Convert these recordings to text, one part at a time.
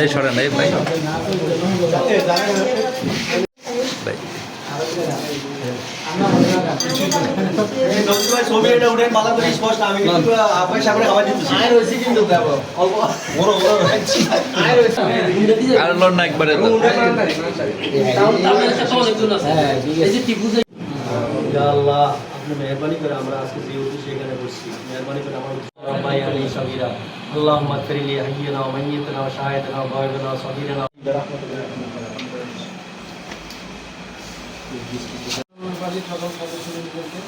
এই সরেন এই ভাই। ভাই। আল্লাহ মেহরবানি করে আমরা আজকে যে উদ্দেশ্যে এখানে বসছি মেহরবানি করে আমার রব্বাই আলী সগীরা গায়বিনা ওয়া সগীরিনা বাড়ির সকল সদস্যদেরকে।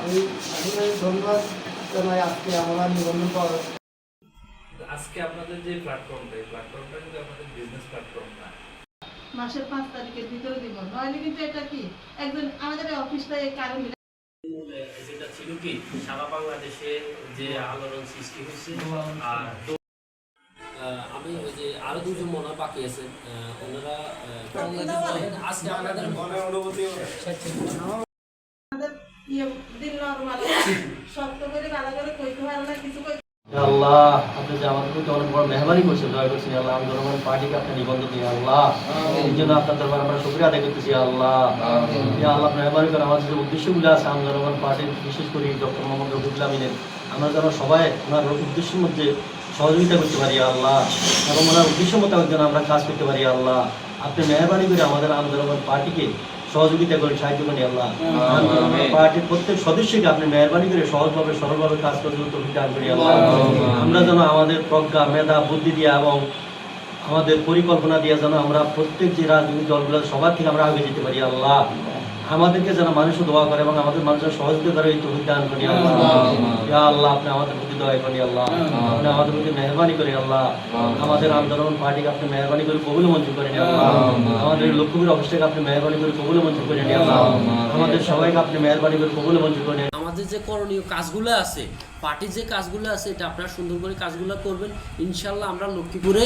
আমি আসলে ধন্যবাদ জানাই আজকে আমরা নিবন্ধন পাওয়া আজকে আপনাদের যে প্ল্যাটফর্মটা এই প্ল্যাটফর্মটা কিন্তু আপনাদের বিজনেস প্ল্যাটফর্ম না। মাসের পাঁচ তারিখের ভিতরে দিব। নইলে কিন্তু এটা কি? একজন আমাদের এই অফিসটা এই কারণে যেটা ছিল কি সারা বাংলাদেশে যে আলোড়ন সৃষ্টি হয়েছে আর আমি ওই যে আরও দুজন মনে বাকি আছে ওনারা আজকে আমাদের আল্লাহ আপনি যে আমাদের প্রতি অনেক বড় মেহরবানি করছেন দয়া করছেন আল্লাহ আমি জনগণ পার্টিকে আপনি নিবন্ধন দিয়ে আল্লাহ। এই জন্য আপনার দরবার আমরা শুক্রিয়া আদায় করতেছি আল্লাহ। আল্লাহ মেহরবানি করে আমাদের যে উদ্দেশ্যগুলো আছে আমি জনগণ পার্টির বিশেষ করে ডক্টর মোহাম্মদ রফিকুল আমিনের আমরা যেন সবাই ওনার উদ্দেশ্যের মধ্যে সহযোগিতা করতে পারি আল্লাহ। এবং ওনার উদ্দেশ্য মোতাবেক যেন আমরা কাজ করতে পারি আল্লাহ। আপনি মেহরবানি করে আমাদের আন্দোলন পার্টিকে সহযোগিতা করে সাহায্য করি আল্লাহ। পার্টির প্রত্যেক সদস্যকে আপনি মেহরবানি করে সহজভাবে সরলভাবে কাজ করতে দান করি আল্লাহ। আমরা যেন আমাদের প্রজ্ঞা মেধা বুদ্ধি দিয়ে এবং আমাদের পরিকল্পনা দিয়ে যেন আমরা প্রত্যেক যে রাজনৈতিক দলগুলো সবার থেকে আমরা আগে যেতে পারি আল্লাহ। আমাদেরকে যেন মানুষ দোয়া করে এবং আমাদের মানুষের সহযোগিতা করে এই তহিদ দান করি আল্লাহ। ইয়া আল্লাহ আপনি আমাদের প্রতি দয়া করি আল্লাহ। আপনি আমাদের প্রতি মেহরবানি করি আল্লাহ। আমাদের আন্দোলন পার্টিকে আপনি মেহরবানি করে কবুল মঞ্জুর করে নিয়ে আল্লাহ। আমাদের লক্ষ্মীর অফিসটাকে আপনি মেহরবানি করে কবুল মঞ্জুর করে নিয়ে আল্লাহ। আমাদের সবাইকে আপনি মেহরবানি করে কবুল মঞ্জুর করে নিয়ে। আমাদের যে করণীয় কাজগুলো আছে পার্টির যে কাজগুলো আছে, এটা আপনারা সুন্দর করে কাজগুলো করবেন। ইনশাল্লাহ আমরা লক্ষ্মীপুরে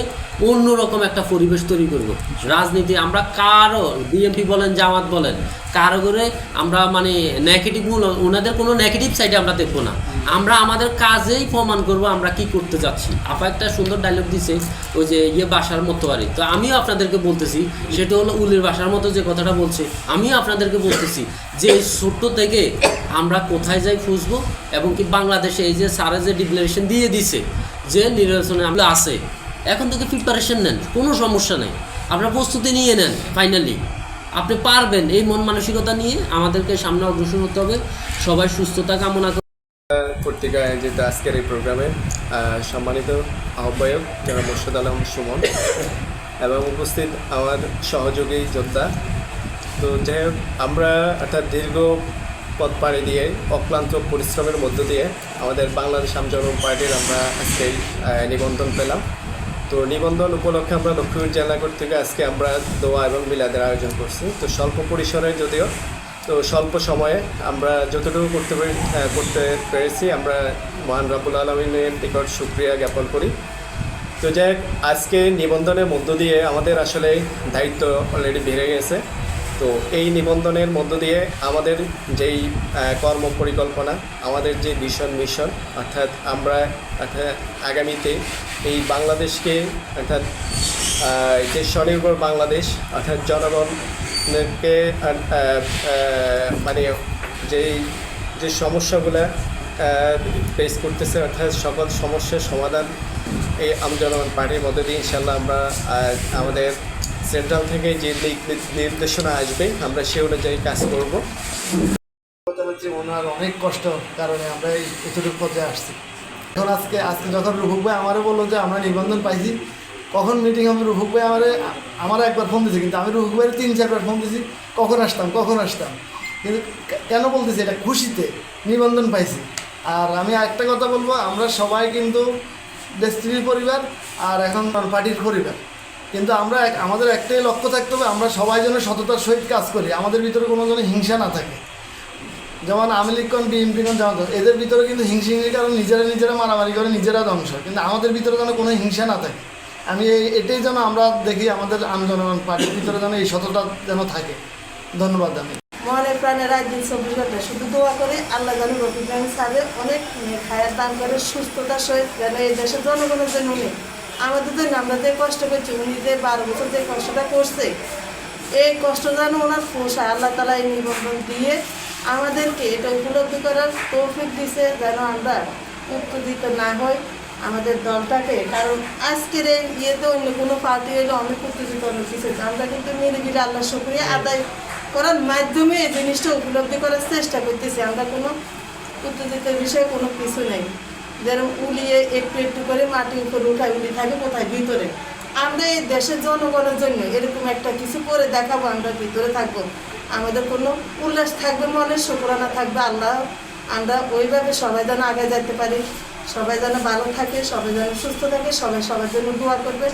অন্যরকম একটা পরিবেশ তৈরি করব। রাজনীতি, আমরা কারও, বিএনপি বলেন, জামাত বলেন, কারও করে আমরা মানে নেগেটিভ ওনাদের কোনো নেগেটিভ সাইডে আমরা দেখব না। আমরা আমাদের কাজেই প্রমাণ করব আমরা কি করতে যাচ্ছি। আপা একটা সুন্দর ডায়লগ দিছে ওই যে ইয়ে বাসার মতো বাড়ি তো আমিও আপনাদেরকে বলতেছি, সেটা হলো উলের বাসার মতো যে কথাটা বলছে, আমিও আপনাদেরকে বলতেছি যে এই ছোট্ট থেকে আমরা কোথায় যাই খুঁজবো এবং কি বাংলাদেশে এই যে সারা যে ডিক্লারেশন দিয়ে দিছে যে নির্বাচনে আমরা আছে, এখন থেকে প্রিপারেশন নেন, কোনো সমস্যা নেই। আপনার প্রস্তুতি নিয়ে নেন ফাইনালি আপনি পারবেন এই মন মানসিকতা নিয়ে আমাদেরকে সামনে অগ্রসর হতে হবে। সবাই সুস্থতা কামনা কর্তৃক আয়োজিত আজকের এই প্রোগ্রামে সম্মানিত আহ্বায়ক যারা মোর্শেদ আলম সুমন এবং উপস্থিত আমার সহযোগী যোদ্ধা। তো যাই হোক, আমরা অর্থাৎ দীর্ঘ পথ পাড়ি দিয়ে, অক্লান্ত পরিশ্রমের মধ্য দিয়ে আমাদের বাংলাদেশ আমজনম পার্টির আমরা আজকে নিবন্ধন পেলাম। তো নিবন্ধন উপলক্ষে আমরা লক্ষ্মীপুর জেলা কর্তৃক আজকে আমরা দোয়া এবং মিলাদের আয়োজন করছি। তো স্বল্প পরিসরে যদিও তো স্বল্প সময়ে আমরা যতটুকু করতে পারি করতে পেরেছি, আমরা মহান রাবুল আলমিনের নিকট সুক্রিয়া জ্ঞাপন করি। তো যাই আজকে নিবন্ধনের মধ্য দিয়ে আমাদের আসলে দায়িত্ব অলরেডি বেড়ে গেছে। তো এই নিবন্ধনের মধ্য দিয়ে আমাদের যেই কর্ম পরিকল্পনা, আমাদের যে ভিশন মিশন অর্থাৎ আমরা, অর্থাৎ আগামীতে এই বাংলাদেশকে, অর্থাৎ যে স্বনির্ভর বাংলাদেশ, অর্থাৎ জনগণকে আহ, মানে যেই যে সমস্যাগুলো ফেস করতেছে অর্থাৎ সকল সমস্যার সমাধান এই আমজনগণ পার্টির মধ্যে দিয়ে ইনশাল্লাহ আমরা আমাদের সেন্ট্রাল থেকে যে নির্দেশনা আসবে আমরা সে অনুযায়ী কাজ করব। ওনার অনেক কষ্ট কারণে আমরা এই এতটুকু পর্যায়ে আসছি। এখন আজকে আজকে যখন ভাই আমারও বলল যে আমরা নিবন্ধন পাইছি। কখন মিটিং আমি রুহুক ভাই আমারে আমারও একবার ফোন দিয়েছে কিন্তু আমি রুহুক ভাইয়ের তিন, চারবার ফোন দিয়েছি কখন আসতাম কখন আসতাম? কিন্তু কেন বলতেছি, এটা খুশিতে নিবন্ধন পাইছি। আর আমি একটা কথা বলব, আমরা সবাই কিন্তু দেশটির পরিবার, আর এখন পার্টির পরিবার। কিন্তু আমরা আমাদের একটাই লক্ষ্য থাকতে হবে, আমরা সবাই যেন সততার সহিত কাজ করি, আমাদের ভিতরে কোনো যেন হিংসা না থাকে। যেমন আওয়ামী লীগ কোন, বিএনপি এদের ভিতরে কিন্তু হিংসি হিংসির কারণ নিজেরা নিজেরা মারামারি করে, নিজেরা ধ্বংস কিন্তু আমাদের ভিতরে যেন কোনো হিংসা না থাকে। আমি এটাই যেন আমরা দেখি আমাদের আম জনগণ পার্টির ভিতরে যেন এই সততা যেন থাকে। ধন্যবাদ আমি মনে প্রাণে রাত দিন চব্বিশ ঘণ্টা শুধু দোয়া করে আল্লাহ যেন রফি প্রাণী সাথে অনেক খায়ার দান করে, সুস্থতার সহিত যেন এই দেশের জনগণের জন্য উনি আমাদের জন্য আমরা যে কষ্ট করছি উনি যে বারো বছর যে কষ্টটা করছে, এই কষ্ট যেন ওনার পোষায় আল্লাহ তালা এই নিবন্ধন দিয়ে আমাদেরকে এটা উপলব্ধি করার তৌফিক দিছে যেন আমরা উত্তেজিত না হয় আমাদের দলটাকে কারণ আজকের এই ইয়েতে অন্য কোনো পার্টি হলে অনেক উত্তেজিত অনেক কিছু আমরা কিন্তু নিরিবিলি আল্লাহ শুক্রিয়া আদায় করার মাধ্যমে এই জিনিসটা উপলব্ধি করার চেষ্টা করতেছি। আমরা কোনো উত্তেজিত বিষয়ে কোনো কিছু নেই। যেরকম উলিয়ে একটু একটু করে মাটির উপরে উঠায় উলি থাকে কোথায়? ভিতরে। আমরা এই দেশের জনগণের জন্য এরকম একটা কিছু করে দেখাবো আমরা ভিতরে থাকব। আমাদের কোনো উল্লাস থাকবে মনে শুক্রানা থাকবে আল্লাহ আমরা ওইভাবে সবাই যেন আগে যেতে পারি, সবাই যেন ভালো থাকে, সবাই যেন সুস্থ থাকে, সবাই সবার জন্য দোয়া করবে